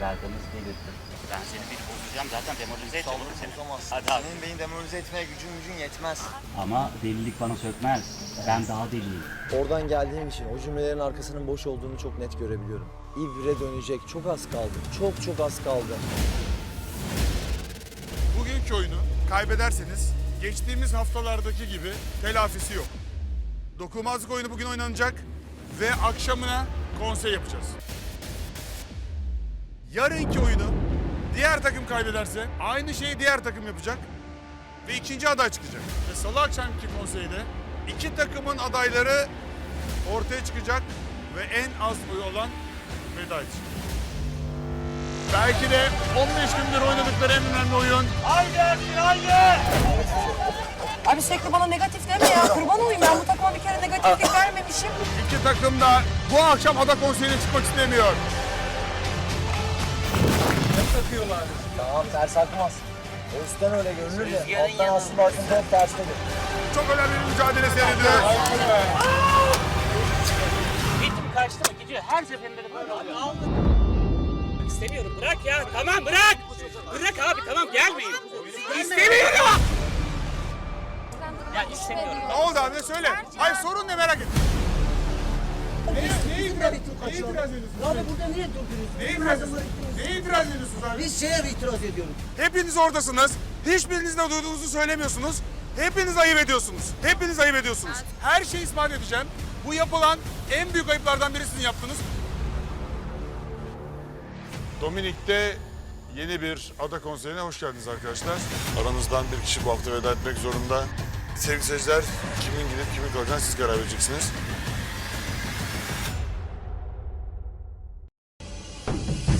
Verdiğimiz belirtti. Ben seni bir bozacağım zaten demoralize edeceğim oğlum seni. Bozamazsın. Hadi abi. Senin beni demoralize etmeye gücün gücün yetmez. Ama delilik bana sökmez. Ben daha deliyim. Oradan geldiğim için o cümlelerin arkasının boş olduğunu çok net görebiliyorum. İvre dönecek çok az kaldı. Çok çok az kaldı. Bugünkü oyunu kaybederseniz geçtiğimiz haftalardaki gibi telafisi yok. Dokunmazlık oyunu bugün oynanacak ve akşamına konsey yapacağız. Yarınki oyunu diğer takım kaybederse aynı şeyi diğer takım yapacak ve ikinci aday çıkacak. Ve salı akşamki konseyde iki takımın adayları ortaya çıkacak ve en az oyu olan veda edecek. Belki de 15 gündür oynadıkları en önemli oyun Abi sürekli bana negatif deme ya. Kurban olayım ben bu takıma bir kere negatiflik vermemişim. İki takım da bu akşam ada konseyine çıkmak istemiyor. Tamam ters akmaz. O üstten öyle görünür de alttan aslında akıntıda hep terstedir. Çok önemli bir mücadele seyrediyoruz. Ritim kaçtı mı gidiyor. Her seferinde de böyle oluyor. İstemiyorum bırak ya. Tamam bırak. Bırak abi tamam gelmeyin. İstemiyorum. Ya istemiyorum. Ne oldu abi söyle. Hayır sorun ne merak ettim. Neye, neye itiraz, neye itiraz ediyorsunuz? Abi burada niye durdunuz? Neye itiraz ediyorsunuz? Neye itiraz ediyorsunuz abi? Biz şeye itiraz ediyoruz. Hepiniz oradasınız. Hiçbiriniz ne duyduğunuzu söylemiyorsunuz. Hepiniz ayıp ediyorsunuz. Hepiniz ayıp ediyorsunuz. Her şeyi ispat edeceğim. Bu yapılan en büyük ayıplardan birisini yaptınız. Dominik'te yeni bir ada konseyine hoş geldiniz arkadaşlar. Aranızdan bir kişi bu hafta veda etmek zorunda. Sevgili seyirciler, kimin gidip kimin kalacağını siz karar vereceksiniz. Thank you.